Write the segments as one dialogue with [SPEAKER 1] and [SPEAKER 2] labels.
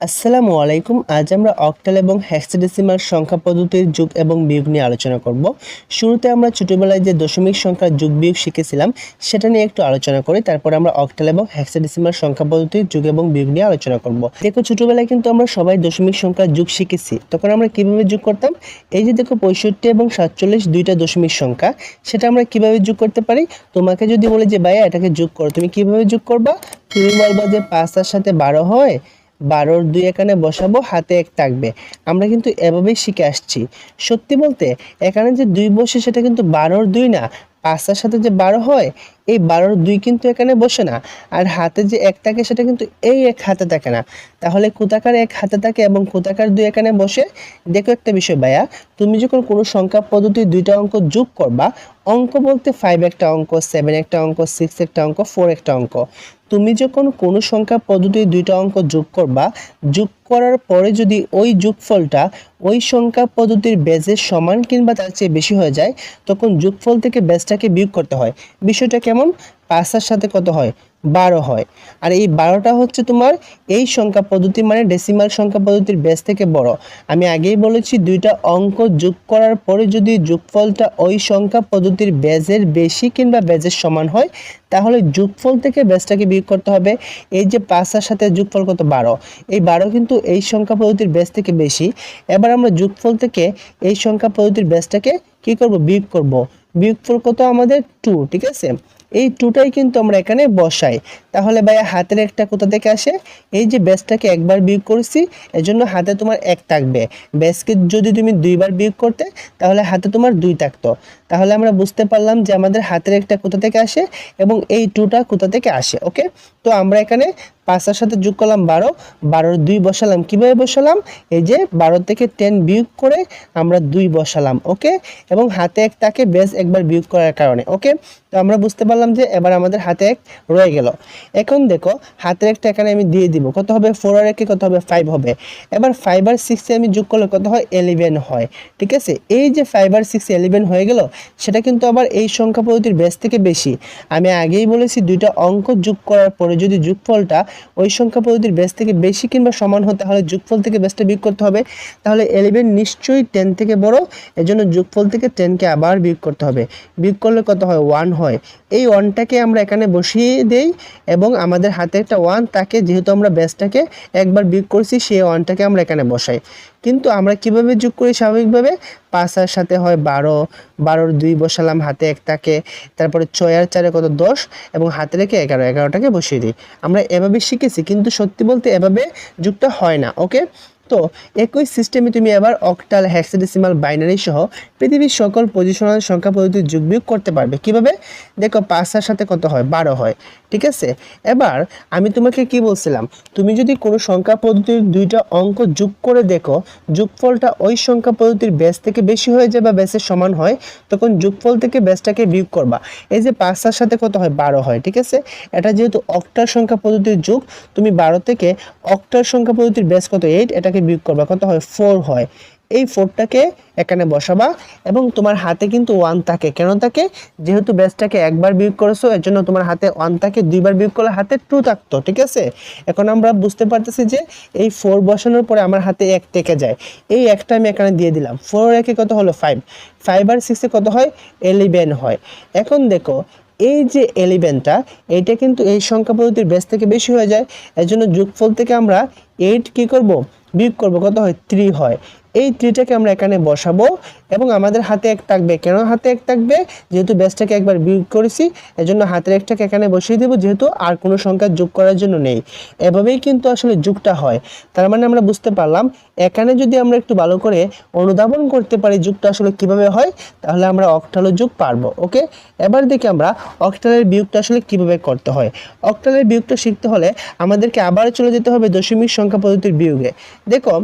[SPEAKER 1] আসসালামু আলাইকুম। আজ আমরা অক্টাল এবং হেক্সাডেসিমাল সংখ্যা পদ্ধতির যুগ এবং বিয়োগ নিয়ে আলোচনা করব। শুরুতে আমরা ছোটবেলায় যে দশমিক সংখ্যার যুগ বিয়োগ শিখেছিলাম, সেটা নিয়ে একটু আলোচনা করি। তারপর আমরা অক্টাল এবং হেক্সাডেসিমাল সংখ্যা পদ্ধতির যুগ এবং বিয়োগ নিয়ে আলোচনা করব। দেখো, ছোটবেলায় কিন্তু আমরা সবাই দশমিক সংখ্যার যুগ শিখেছি। তখন আমরা কীভাবে যোগ করতাম? এই যে দেখো, পঁয়ষট্টি এবং সাতচল্লিশ দুইটা দশমিক সংখ্যা, সেটা আমরা কীভাবে যোগ করতে পারি? তোমাকে যদি বলে যে, ভাইয়া, এটাকে যোগ করো। তুমি কীভাবে যোগ করবা? তুমি বলবা যে পাঁচটার সাথে বারো হয়। বারোর দুই এখানে বসাবো, হাতে এক থাকবে। আমরা কিন্তু এভাবেই শিখে আসছি। সত্যি বলতে, এখানে যে দুই বসে সেটা কিন্তু বারোর দুই না পাঁচটার সাথে যে বারো হয় এই বারোর দুই কিন্তু এখানে বসে না। আর হাতে যে এক থাকে, সেটা কিন্তু এই এক হাতে থাকে না। তাহলে কোথাকার এক হাতে থাকে এবং কোথাকার দুই এখানে বসে? দেখো একটা বিষয় ভাইয়া, তুমি যখন কোনো সংখ্যা পদ্ধতির দুইটা অঙ্ক যোগ করবা, অঙ্ক বলতে ফাইভ একটা অঙ্ক সেভেন একটা অঙ্ক সিক্স একটা অঙ্ক ফোর একটা অঙ্ক। তুমি যখন কোনো সংখ্যা পদ্ধতির দুইটা অঙ্ক যোগ করবা, যোগ করার পরে যদি ওই যোগফলটা ওই সংখ্যা পদ্ধতির বেজের সমান কিংবা তার চেয়ে বেশি হয়ে যায়, তখন যোগফল থেকে বেজটাকে বিয়োগ করতে হয়। বিষয়টা কেমন পাঁচটার সাথে কত হয়? বারো হয়। আর এই বারোটা হচ্ছে তোমার এই সংখ্যা পদ্ধতি মানে ডেসিমাল সংখ্যা পদ্ধতির বেস থেকে বড়। আমি আগেই বলেছি দুইটা অঙ্ক যোগ করার পরে যদি যোগফলটা ওই সংখ্যা পদ্ধতির বেজের বেশি কিংবা বেজের সমান হয়, তাহলে যোগফল থেকে বেসটাকে বিয়োগ করতে হবে। এই যে পাঁচটার সাথে যোগফল কত? বারো। এই বারো কিন্তু এই সংখ্যা পদ্ধতির বেস থেকে বেশি। এবার আমরা যোগফল থেকে এই সংখ্যা পদ্ধতির বেসটাকে কি করব? বিয়োগ করব। বিয়োগফল কত আমাদের? টু ঠিক আছে? এই টুটাই কিন্তু আমরা এখানে বসাই। তাহলে ভাইয়া হাতের একটা কোথা থেকে আসে? এই যে ব্যাসটাকে একবার বিয়োগ করেছি, এজন্য হাতে তোমার এক থাকবে। ব্যাসকে যদি তুমি দুইবার বিয়োগ করতে, তাহলে হাতে তোমার দুই থাকতো। তাহলে আমরা বুঝতে পারলাম যে আমাদের হাতের একটা কোথা থেকে আসে এবং এই টুটা কোথা থেকে আসে ওকে তো আমরা এখানে পাঁচটার সাথে যোগ করলাম বারো, বারোর দুই বসালাম। কীভাবে বসালাম? এই যে বারো থেকে টেন বিয়োগ করে আমরা দুই বসালাম ওকে এবং হাতে এক তাকে বেশ একবার বিয়োগ করার কারণে ওকে তো আমরা বুঝতে পারলাম যে এবার আমাদের হাতে এক রয়ে গেল। এখন দেখো, হাতের একটা এখানে আমি দিয়ে দিব। কত হবে? ফোর আর একে কত হবে? ফাইভ হবে। এবার ফাইভ আর সিক্সে আমি যোগ করলে কত হয়? এলিভেন হয়। ঠিক আছে? এই যে ফাইভ আর সিক্স এলিভেন হয়ে গেল সেটা কিন্তু আবার এই সংখ্যা পদ্ধতির বেস থেকে বেশি। আমি আগেই বলেছি দুইটা অঙ্ক যোগ করার পরে যদি যোগফলটা ওই সংখ্যা পদ্ধতির বেস থেকে বেশি কিংবা সমান হয়, তাহলে যোগফল থেকে বেসটা বিয়োগ করতে হবে। তাহলে এলিভেন নিশ্চয়ই টেন থেকে বড়, এজন্য যোগফল থেকে টেনকে আবার বিয়োগ করতে হবে। বিয়োগ করলে কত হয়? ওয়ান হয়। এই ওয়ানটাকে আমরা এখানে বসিয়ে দেই এবং আমাদের হাতে একটা ওয়ান তাকে যেহেতু আমরা বেসটাকে একবার বিয়োগ করছি, সেই ওয়ানটাকে আমরা এখানে বসাই। কিন্তু আমরা কীভাবে যোগ করি স্বাভাবিকভাবে? পাঁচার সাথে হয় বারো। বারোর দুই বসালাম, হাতে একটাকে। তারপরে ছয় আর চারে কত? দশ। এবং হাতে রেখে এগারো। এগারোটাকে বসিয়ে দিই। আমরা এভাবে শিখেছি, কিন্তু সত্যি বলতে এভাবে যুগটা হয় না ওকে তো একই সিস্টেমে তুমি এবার অক্টাল হ্যাক্সাডেসিমাল বাইনারি সহ পৃথিবীর সকল পজিশনাল সংখ্যা পদ্ধতির যোগ বিয়োগ করতে পারবে। কীভাবে? দেখো পাঁচটার সাথে কত হয়? বারো হয়। ঠিক আছে? এবার আমি তোমাকে কি বলছিলাম? তুমি যদি কোনো সংখ্যা পদ্ধতির দুইটা অঙ্ক যোগ করে দেখো, যোগফলটা ওই সংখ্যা পদ্ধতির ব্যাস থেকে বেশি হয়ে যায় বা ব্যাসের সমান হয়, তখন যোগফল থেকে ব্যাসটাকে বিয়োগ করবা। এই যে পাঁচটার সাথে কত হয়? বারো হয়। ঠিক আছে? এটা যেহেতু অক্টার সংখ্যা পদ্ধতির যুগ, তুমি বারো থেকে অক্টার সংখ্যা পদ্ধতির ব্যাস কত? এইট এটাকে বিয়োগ করবা। কত হয় ফোর হয়। এই ফোরটাকে এখানে বসাবা এবং তোমার হাতে কিন্তু ওয়ান থাকে। কেন থাকে? যেহেতু বেসটাকে একবার বিয়োগ করেছ, এর জন্য তোমার হাতে ওয়ান থাকে দুইবার বিয়োগ করলে হাতে টু থাকতো, ঠিক আছে? এখন আমরা বুঝতে পারতেছি যে এই ফোর বসানোর পরে আমার হাতে এক থেকে যায়। এই একটা আমি এখানে দিয়ে দিলাম। ফোর একে কত হলো? ফাইভ ফাইভ আর সিক্সে কত হয়? এলিভেন হয়। এখন দেখো, এই যে এলিভেনটা এইটা কিন্তু এই সংখ্যা পদ্ধতির বেস থেকে বেশি হয়ে যায়। এর জন্য যোগফল থেকে আমরা এইট কী করব? বিয়োগ করব কত হয়? থ্রি হয়। এই থ্রিটাকে আমরা এখানে বসাবো এবং আমাদের হাতে এক থাকবে। কেন হাতে এক থাকবে? যেহেতু বেসটাকে একবার বিয়োগ করেছি, এজন্য হাতের একটাকে এখানে বসিয়ে দেবো, যেহেতু আর কোনো সংখ্যা যোগ করার জন্য নেই। এভাবেই কিন্তু আসলে যুগটা হয়। তার মানে আমরা বুঝতে পারলাম, এখানে যদি আমরা একটু ভালো করে অনুধাবন করতে পারি যুগটা আসলে কীভাবে হয়, তাহলে আমরা অক্টালো যুগ পারব ওকে এবার দেখি আমরা অক্টালের বিয়োগটা আসলে কীভাবে করতে হয়। অক্টালের বিয়োগটা শিখতে হলে আমাদেরকে আবার চলে যেতে হবে দশমিক সংখ্যা পদ্ধতির বিয়োগে। দেখো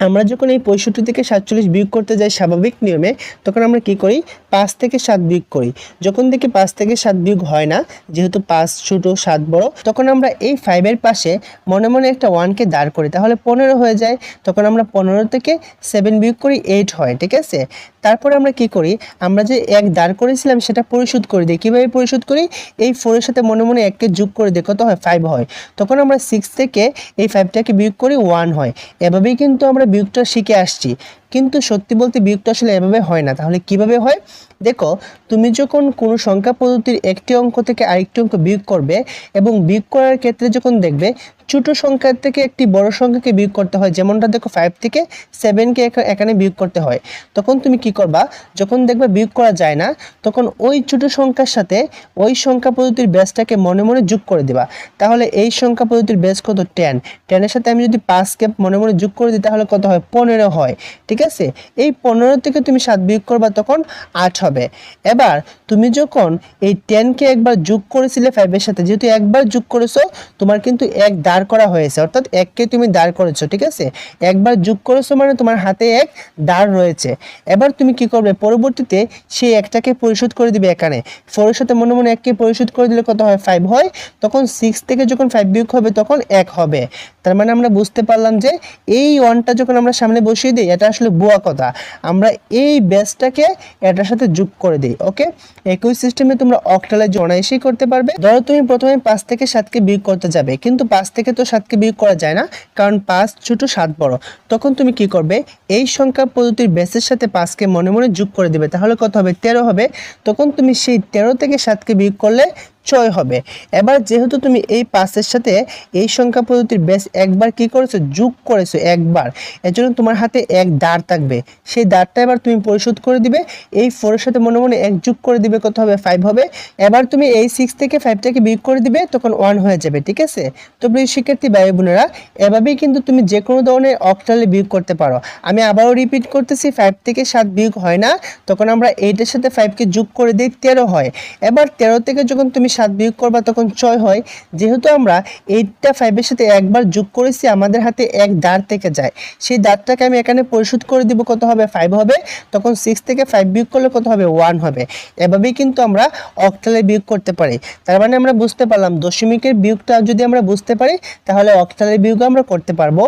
[SPEAKER 1] আমরা যখন এই পঁয়ষট্টি থেকে সাতচল্লিশ বিয়োগ করতে যাই স্বাভাবিক নিয়মে, তখন আমরা কি করি? পাঁচ থেকে সাত বিয়োগ করি। যখন দেখি পাঁচ থেকে সাত বিয়োগ হয় না, যেহেতু পাঁচ ছোটো, সাত বড়, তখন আমরা এই ফাইভের পাশে মনে মনে একটা ওয়ানকে দাঁড় করি। তাহলে পনেরো হয়ে যায়। তখন আমরা পনেরো থেকে সেভেন বিয়োগ করি এইট হয়, ঠিক আছে? তারপরে আমরা কি করি? আমরা যে এক দাঁড় করেছিলাম সেটা পরিশোধ করে দিই। কীভাবে পরিশোধ করি? এই ফোরের সাথে মনে মনে এককে যোগ করে দিই। কত হয়? ফাইভ হয়। তখন আমরা সিক্স থেকে এই ফাইভটাকে বিয়োগ করি ওয়ান হয়। এভাবেই কিন্তু আমরা বিয়োগটা শিখে আসছি। কিন্তু সত্যি বলতে বিয়োগটা আসলে এভাবে হয় না। তাহলে কীভাবে হয়? দেখো, তুমি যখন কোনো সংখ্যা পদ্ধতির একটি অঙ্ক থেকে আরেকটি অঙ্ক বিয়োগ করবে এবং বিয়োগ করার ক্ষেত্রে যখন দেখবে, ছোট সংখ্যা থেকে একটি বড় সংখ্যাকে বিয়োগ করতে হয়, যেমনটা দেখো ফাইভ থেকে সেভেনকে এখানে বিয়োগ করতে হয়। তখন তুমি কি করবা? যখন দেখবে বিয়োগ করা যায় না, তখন ওই ছোট সংখ্যার সাথে ওই সংখ্যা পদ্ধতির বেসটাকে মনে মনে যোগ করে দিবা। তাহলে এই সংখ্যা পদ্ধতির বেস কত? টেন টেনের সাথে আমি যদি পাঁচকে মনে মনে যোগ করে দিই, তাহলে কত হয়? পনেরো হয়। ঠিক আছে? এই পনেরো থেকে তুমি সাত বিয়োগ করবা তখন আট হবে। এবার তুমি যখন এই টেনকে একবার যোগ করেছিলে ফাইভের সাথে, যেহেতু একবার যোগ করেছ, তোমার কিন্তু এক দাঁড় করা হয়েছে। অর্থাৎ এককে তুমি দাঁড় করেছ, ঠিক আছে? একবার যোগ করেছ মানে তোমার হাতে এক দাঁড় রয়েছে। এবার তুমি কি করবে? পরবর্তীতে সেই একটাকে পরিশোধ করে দিবে এখানে। ফোরের সাথে মনে মনে এককে পরিশোধ করে দিলে কত হয়? ফাইভ হয়। তখন সিক্স থেকে যখন ফাইভ বিয়োগ হবে, তখন এক হবে। তার মানে আমরা বুঝতে পারলাম যে এই ওয়ানটা যখন আমরা সামনে বসিয়ে দিই, এটা আসলে বুয়া কথা। আমরা এই বেসটাকে এটার সাথে যোগ করে দিই, ওকে? একই সিস্টেমে তোমরা অক্টালে অনায়াসেই করতে পারবে। ধরো তুমি প্রথমে পাঁচ থেকে সাতকে বিয়োগ করতে যাবে, কিন্তু পাঁচ থেকে তো সাতকে বিয়োগ করা যায় না, কারণ পাঁচ ছোট সাত বড়। তখন তুমি কি করবে? এই সংখ্যা পদ্ধতির বেসের সাথে পাঁচকে মনে মনে যোগ করে দিবে, তাহলে কত হবে? তেরো হবে। তখন তুমি সেই তেরো থেকে সাতকে বিয়োগ করলে ছয় হবে। এবার যেহেতু তুমি এই পাঁচের সাথে এই সংখ্যা পদ্ধতির বেস একবার কি করেছ, যোগ করেছ একবার, এজন্য তোমার হাতে এক দাঁড় থাকবে। সেই দাঁড়টা এবার তুমি পরিশোধ করে দিবে। এই ফোরের সাথে মনে মনে এক যোগ করে দিবে, কত হবে? ফাইভ হবে। এবার তুমি এই সিক্স থেকে ফাইভটাকে বিয়োগ করে দিবে, তখন ওয়ান হয়ে যাবে, ঠিক আছে? তো প্রিয় শিক্ষার্থী, ভাই বোনেরা, এভাবেই কিন্তু তুমি যে কোনো ধরনের অক্টালে বিয়োগ করতে পারো। আমি আবারও রিপিট করতেছি ফাইভ থেকে সাত বিয়োগ হয় না। তখন আমরা এইটের সাথে ফাইভকে যোগ করে দিই, তেরো হয়। এবার তেরো থেকে যখন তুমি সাত বিয়োগ করবা তখন ছয় হয়। যেহেতু আমরা এইটটা ফাইভের সাথে একবার যোগ করেছি, আমাদের হাতে এক দাঁড় থেকে যায়। সেই দাঁড়টাকে আমি এখানে পরিশোধ করে দিব কত হবে ফাইভ হবে। তখন সিক্স থেকে ফাইভ বিয়োগ করলে কত হবে? ওয়ান হবে। এভাবেই কিন্তু আমরা অক্টালে বিয়োগ করতে পারি। তার মানে আমরা বুঝতে পারলাম, দশমিকের বিয়োগটা যদি আমরা বুঝতে পারি, তাহলে অক্টালের বিয়োগ আমরা করতে পারব।